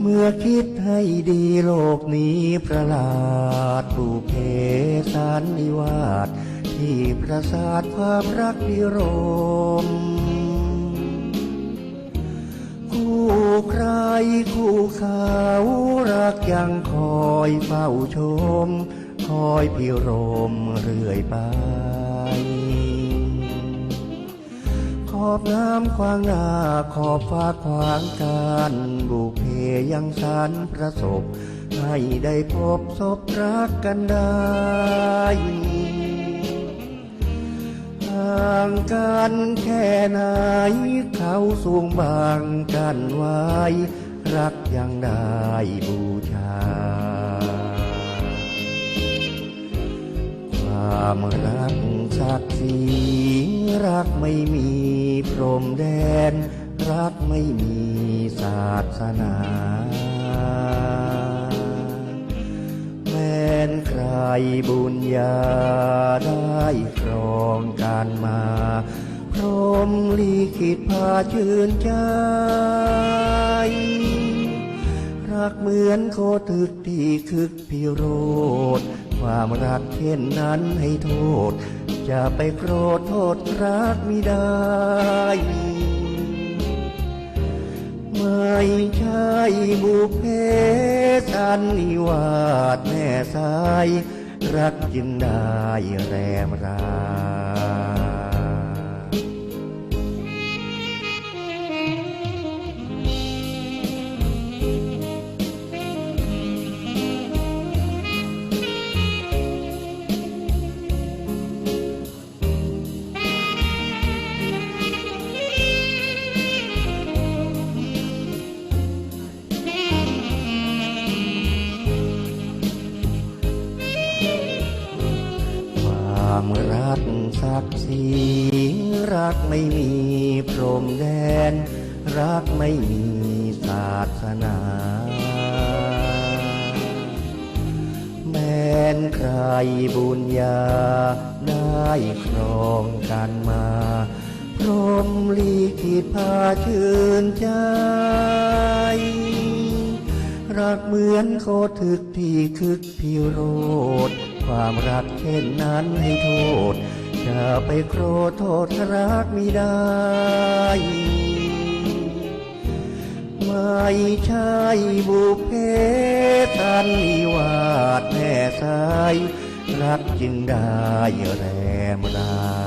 เมื่อคิดให้ดีโลกนี้ประหลาดบุเพสันนิวาสที่ประสาทความรักนิรม คู่ใครคู่เขารักยังคอยเฝ้าชม คอยพิรมเรื่อยไป อบน้ำขวางหน้า ขอบฟ้าขวางกันบุเพยังสันประสบ ให้ได้พบศพรักกันได้ห่างกันแค่ไหน เขาสูงบางกันไว้ รักยังได้บูชา ความรัก ศักดิ์ศรีรักไม่มีพรมแดน รักไม่มีศาสนาแม้นใครบุญญาได้ครองการมา พรหมลีขิตพาชื่นใจ รักเหมือนโคตึกที่คึกพิโรธความรักเช่นนั้นให้โทษ จะไปโกรธโทษรักไม่ได้ ไม่ใช่บุพเพสันนิวาสแม่สาย รักยินได้แรมรา ความรักศักดิ์ศรีรักไม่มีพรมแดน รักไม่มีศาสนา แม้นใครบุญญาได้ครองกันมา พรหมลีขิตพาชื่นใจรักเหมือนโคทึกที่คึกพิโรธ ความรักเช่นนั้นให้โทษจะไปโกรธโทษรักไม่ได้ ไม่ใช่บุพเพสันนิวาสแม่สาย รักจึงได้แรมรา